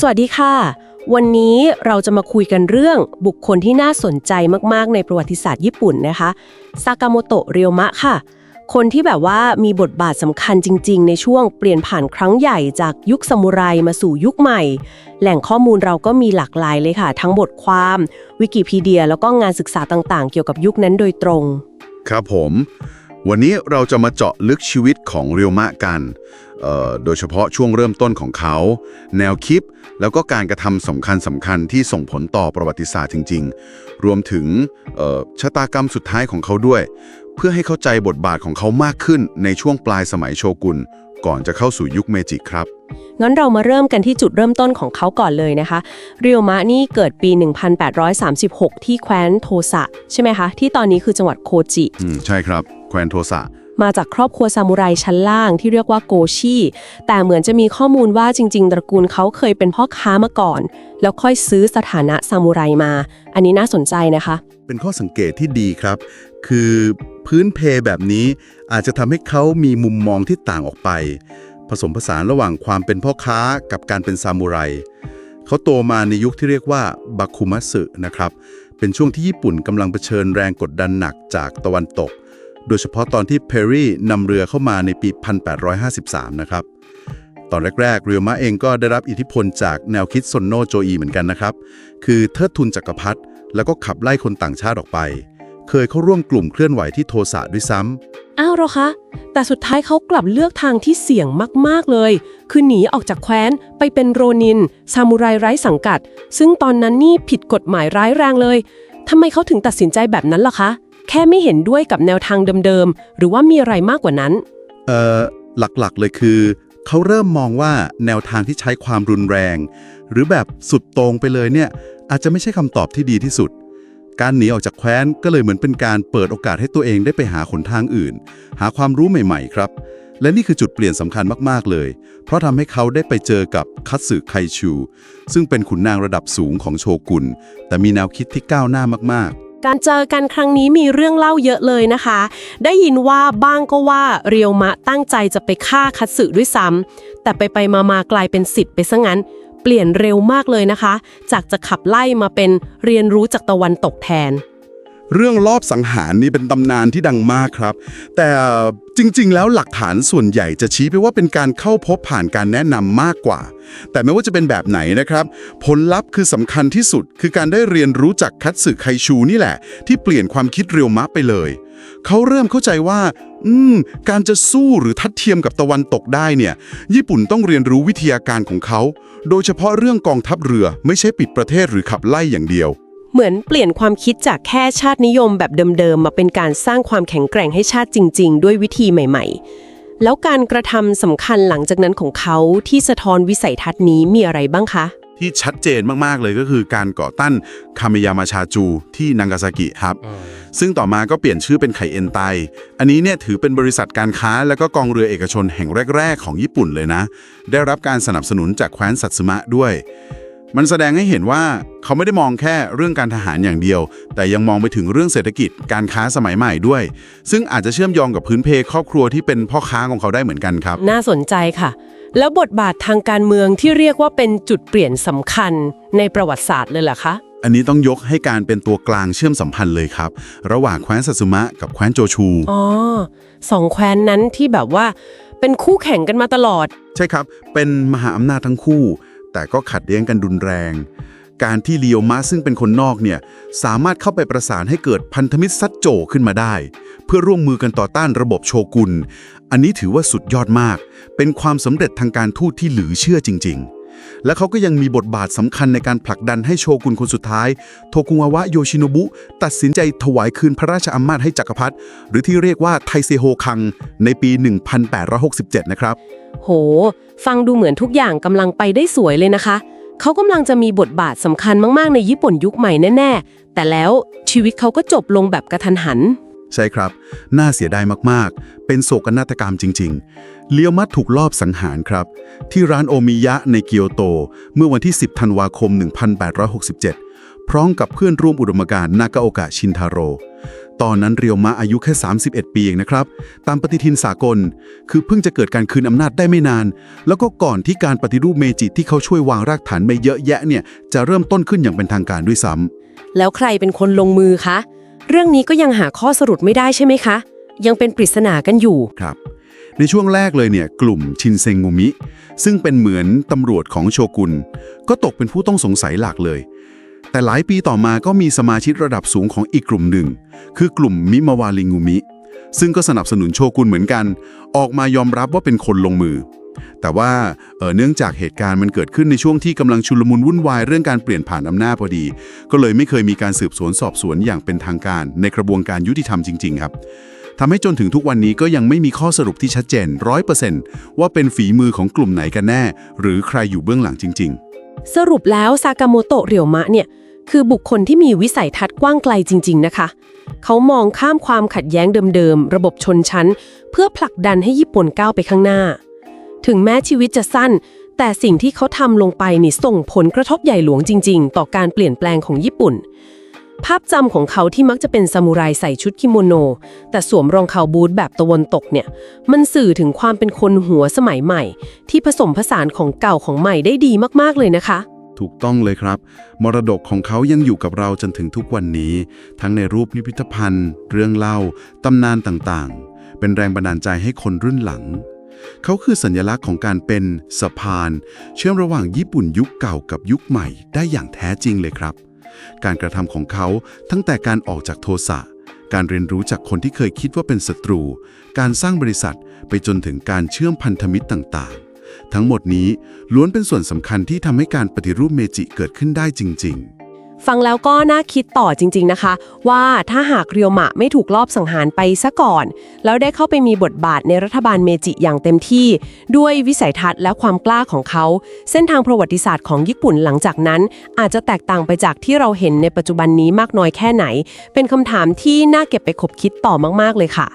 สวัสดีค่ะ วันนี้เราจะมาคุยกันเรื่องบุคคลที่น่าสนใจมาก ๆ ในประวัติศาสตร์ญี่ปุ่นนะคะซากาโมโตะเรียวมะค่ะ คนที่แบบว่ามีบทบาทสำคัญจริง ๆ ในช่วงเปลี่ยนผ่านครั้งใหญ่จากยุคซามูไรมาสู่ยุคใหม่ แหล่งข้อมูลเราก็มีหลากหลายเลยค่ะ ทั้งบทความ วิกิพีเดีย แล้วก็งานศึกษาต่าง ๆ เกี่ยวกับยุคนั้นโดยตรง ครับผม วันนี้เราจะมาเจาะลึกชีวิตของเรียวมะกันเอ่อโดยเฉพาะช่วงเริ่มต้นของเขา แนวคิดแล้วก็การกระทำสำคัญสำคัญที่ส่งผลต่อประวัติศาสตร์จริง ๆ รวมถึงเอ่อชะตากรรมสุดท้ายของเขาด้วย เพื่อให้เข้าใจบทบาทของเขามากขึ้นในช่วงปลายสมัยโชกุนก่อนจะเข้าสู่ยุคเมจิครับ งั้นเรามาเริ่มกันที่จุดเริ่มต้นของเขาก่อนเลยนะคะ เรียวมะนี่เกิดปี 1836 ที่แคว้นโทสะใช่ไหมคะ ที่ตอนนี้คือจังหวัดโคจิ อืม ใช่ครับ แควนโทสะมาจากครอบครัวซามูไรชั้นล่างที่เรียกว่าโกชิแต่เหมือนจะมีข้อมูลว่าจริง ๆ ตระกูลเขาเคยเป็นพ่อค้ามาก่อน แล้วค่อยซื้อสถานะซามูไรมา อันนี้น่าสนใจนะคะ เป็นข้อสังเกตที่ดีครับ คือพื้นเพแบบนี้อาจจะทำให้เขามีมุมมองที่ต่างออกไป ผสมผสานระหว่างความเป็นพ่อค้ากับการเป็นซามูไรเขาโตมาในยุคที่เรียกว่าบาคุมัตสึนะครับเป็นช่วงที่ญี่ปุ่นกำลังเผชิญแรงกดดันหนักจากตะวันตก โดยเฉพาะตอนที่เพอร์รี่นำเรือเข้ามาในปี 1853 นะครับ ตอนแรก ๆ เรือม้าเองก็ได้รับอิทธิพลจากแนวคิดซนโนโจอีเหมือนกันนะครับ คือเทิดทุนจักรพรรดิแล้วก็ขับไล่คนต่างชาติออกไป เคยเข้าร่วมกลุ่มเคลื่อนไหวที่โทสะด้วยซ้ำอ้าวเหรอคะ แต่สุดท้ายเขากลับเลือกทางที่เสี่ยงมากๆเลย คือหนีออกจากแคว้นไปเป็นโรนิน ซามูไรไร้สังกัด ซึ่งตอนนั้นนี่ผิดกฎหมายร้ายแรงเลยทำไมเขาถึงตัดสินใจแบบนั้นล่ะคะ แค่ไม่เห็นด้วยกับแนวทางเดิมๆ หรือว่ามีอะไรมากกว่านั้น เอ่อ หลักๆ เลยคือ เขาเริ่มมองว่าแนวทางที่ใช้ความรุนแรง หรือแบบสุดโตรงไปเลยเนี่ย อาจจะไม่ใช่คำตอบที่ดีที่สุด การหนีออกจากแคว้นก็เลยเหมือนเป็นการเปิดโอกาสให้ตัวเองได้ไปหาขนทางอื่น หาความรู้ใหม่ๆ ครับ และนี่คือจุดเปลี่ยนสำคัญมากๆ เลย เพราะทำให้เขาได้ไปเจอกับคัตสึไคชู ซึ่งเป็นขุนนางระดับสูงของโชกุน แต่มีแนวคิดที่ก้าวหน้ามากๆ การเจอกันครั้งนี้มีเรื่องเล่าเยอะเลยนะคะ ได้ยินว่าบ้างก็ว่าเรียวมะตั้งใจจะไปฆ่าคัตสึด้วยซ้ำแต่ไปไปมามากลายเป็นสิทธิ์ไปซะงั้น เปลี่ยนเร็วมากเลยนะคะ จากจะขับไล่มาเป็นเรียนรู้จากตะวันตกแทน เรื่องรอบสังหารนี่เป็นตำนานที่ดังมากครับ แต่จริง ๆ แล้วหลักฐานส่วนใหญ่จะชี้ไปว่าเป็นการเข้าพบผ่านการแนะนำมากกว่า แต่ไม่ว่าจะเป็นแบบไหนนะครับ ผลลัพธ์คือสำคัญที่สุด คือการได้เรียนรู้จากคัตสึไคชูนี่แหละ ที่เปลี่ยนความคิดเรียวมะไปเลย เขาเริ่มเข้าใจว่า อืม การจะสู้หรือทัดเทียมกับตะวันตกได้เนี่ย ญี่ปุ่นต้องเรียนรู้วิทยาการของเขา โดยเฉพาะเรื่องกองทัพเรือไม่ใช่ปิดประเทศหรือขับไล่อย่างเดียว เหมือนเปลี่ยนความคิดจากแค่ชาตินิยมแบบเดิมๆ มาเป็นการสร้างความแข็งแกร่งให้ชาติจริง ๆ ด้วยวิธีใหม่ ๆ แล้วการกระทำสำคัญหลังจากนั้นของเขาที่สะท้อนวิสัยทัศน์นี้มีอะไรบ้างคะ ที่ชัดเจนมากๆเลยก็คือการก่อตั้นคาเมยามาชาจูที่นางาซากิครับ ซึ่งต่อมาก็เปลี่ยนชื่อเป็นไคเอ็นไต อันนี้เนี่ยถือเป็นบริษัทการค้า และก็กองเรือเอกชนแห่งแรก ๆ ของญี่ปุ่นเลยนะ ได้รับการสนับสนุนจากแคว้นสัตสึมะด้วย มันแสดงให้เห็นว่าเขาไม่ได้มองแค่เรื่องการทหารอย่างเดียว แต่ยังมองไปถึงเรื่องเศรษฐกิจการค้าสมัยใหม่ด้วย ซึ่งอาจจะเชื่อมโยงกับพื้นเพครอบครัวที่เป็นพ่อค้าของเขาได้เหมือนกันครับ น่าสนใจค่ะ แล้วบทบาททางการเมืองที่เรียกว่าเป็นจุดเปลี่ยนสำคัญในประวัติศาสตร์เลยเหรอคะ อันนี้ต้องยกให้การเป็นตัวกลางเชื่อมสัมพันธ์เลยครับ ระหว่างแคว้นสัตสึมะกับแคว้นโจชู อ๋อสองแคว้นนั้นที่แบบว่าเป็นคู่แข่งกันมาตลอด ใช่ครับ เป็นมหาอำนาจทั้งคู่ แต่ก็ขัดแย้งกันรุนแรง การที่ลีโอมาซึ่งเป็นคนนอกเนี่ยสามารถเข้าไปประสานให้เกิดพันธมิตรซัดโจขึ้นมาได้ เพื่อร่วมมือกันต่อต้านระบบโชกุน อันนี้ถือว่าสุดยอดมาก เป็นความสำเร็จทางการทูตที่เหลือเชื่อจริง ๆ และเขาก็ยังมีบทบาทสำคัญในการผลักดันให้โชกุนคนสุดท้าย โทคุงาวะโยชิโนบุ ตัดสินใจถวายคืนพระราชอำนาจให้จักรพรรดิหรือที่เรียกว่าไทเซโฮคัง ในปี 1867 นะครับ โห ฟังดูเหมือนทุกอย่างกำลังไปได้สวยเลยนะคะ เขากำลังจะมีบทบาทสำคัญมาก ๆ ในญี่ปุ่นยุคใหม่แน่ ๆ แต่แล้วชีวิตเขาก็จบลงแบบกระทันหัน ใช่ครับ น่าเสียดายมากๆ เป็นโศกนาฏกรรมจริง ๆ เลียวมัดถูกลอบสังหารครับ ที่ร้านโอมิยะในเกียวโต เมื่อวันที่ 10 ธันวาคม 1867 พร้อมกับเพื่อนร่วมอุดมการณ์นากาโอกะชินทาโร ตอนนั้นเรียวมะอายุแค่ 31 ปีเองนะครับ ตามปฏิทินสากล คือเพิ่งจะเกิดการคืนอำนาจได้ไม่นาน แล้วก็ก่อนที่การปฏิรูปเมจิที่เขาช่วยวางรากฐานไปเยอะแยะเนี่ยจะเริ่มต้นขึ้นอย่างเป็นทางการด้วยซ้ำแล้วใครเป็นคนลงมือคะ เรื่องนี้ก็ยังหาข้อสรุปไม่ได้ใช่ไหมคะ ยังเป็นปริศนากันอยู่ ครับ ในช่วงแรกเลยเนี่ยกลุ่มชินเซงงูมิ ซึ่งเป็นเหมือนตำรวจของโชกุน ก็ตกเป็นผู้ต้องสงสัยหลักเลย แต่หลายปีต่อมาก็มีสมาชิกระดับสูงของอีกกลุ่มหนึ่ง คือกลุ่มมิมาวาลิงูมิ ซึ่งก็สนับสนุนโชกุนเหมือนกัน ออกมายอมรับว่าเป็นคนลงมือ แต่ว่าเเนื่องจากเหตุการณ์มันเกิดขึ้นในช่วงที่กำลังชุลมุนวุ่นวายเรื่องการเปลี่ยนผ่านอำนาจพอดี ก็เลยไม่เคยมีการสืบสวนสอบสวนอย่างเป็นทางการในกระบวนการยุติธรรมจริง ๆ ครับทำให้จนถึงทุกวันนี้ก็ยังไม่มีข้อสรุปที่ชัดเจนร้อยเปอร์เซนต์ว่าเป็นฝีมือของกลุ่มไหนกันแน่ หรือใครอยู่เบื้องหลังจริง ๆ สรุปแล้วซากาโมโตะเรียวมะเนี่ยคือบุคคลที่มีวิสัยทัศน์กว้างไกลจริง ๆ นะคะ เขามองข้ามความขัดแย้งเดิม ๆ ระบบชนชั้น เพื่อผลักดันให้ญี่ปุ่นก้าวไปข้างหน้า ถึงแม้ชีวิตจะสั้น แต่สิ่งที่เขาทำลงไปนี่ส่งผลกระทบใหญ่หลวงจริง ๆ ต่อการเปลี่ยนแปลงของญี่ปุ่น ภาพจำของเขาที่มักจะเป็นซามูไรใส่ชุดกิโมโน แต่สวมรองเท้าบูทแบบตะวันตกเนี่ย มันสื่อถึงความเป็นคนหัวสมัยใหม่ ที่ผสมผสานของเก่าของใหม่ได้ดีมากๆเลยนะคะถูกต้องเลยครับ มรดกของเขายังอยู่กับเราจนถึงทุกวันนี้ ทั้งในรูปพิพิธภัณฑ์ เรื่องเล่า ตำนานต่างๆ เป็นแรงบันดาลใจให้คนรุ่นหลัง เขาคือสัญลักษณ์ของการเป็นสะพาน เชื่อมระหว่างญี่ปุ่นยุคเก่ากับยุคใหม่ได้อย่างแท้จริงเลยครับ การกระทำของเขาตั้งแต่การออกจากโทสะการเรียนรู้จากคนที่เคยคิดว่าเป็นศัตรู การสร้างบริษัทไปจนถึงการเชื่อมพันธมิตรต่างๆ ทั้งหมดนี้ล้วนเป็นส่วนสำคัญที่ทำให้การปฏิรูปเมจิเกิดขึ้นได้จริง ๆ ฟังแล้วก็น่าคิดต่อจริง ๆนะคะ ว่าถ้าหากเรียวมะไม่ถูกลอบสังหารไปซะก่อน แล้วได้เข้าไปมีบทบาทในรัฐบาลเมจิอย่างเต็มที่ ด้วยวิสัยทัศน์และความกล้าของเขา เส้นทางประวัติศาสตร์ของญี่ปุ่นหลังจากนั้น อาจจะแตกต่างไปจากที่เราเห็นในปัจจุบันนี้มากน้อยแค่ไหน เป็นคำถามที่น่าเก็บไปคบคิดต่อมาก ๆเลยค่ะ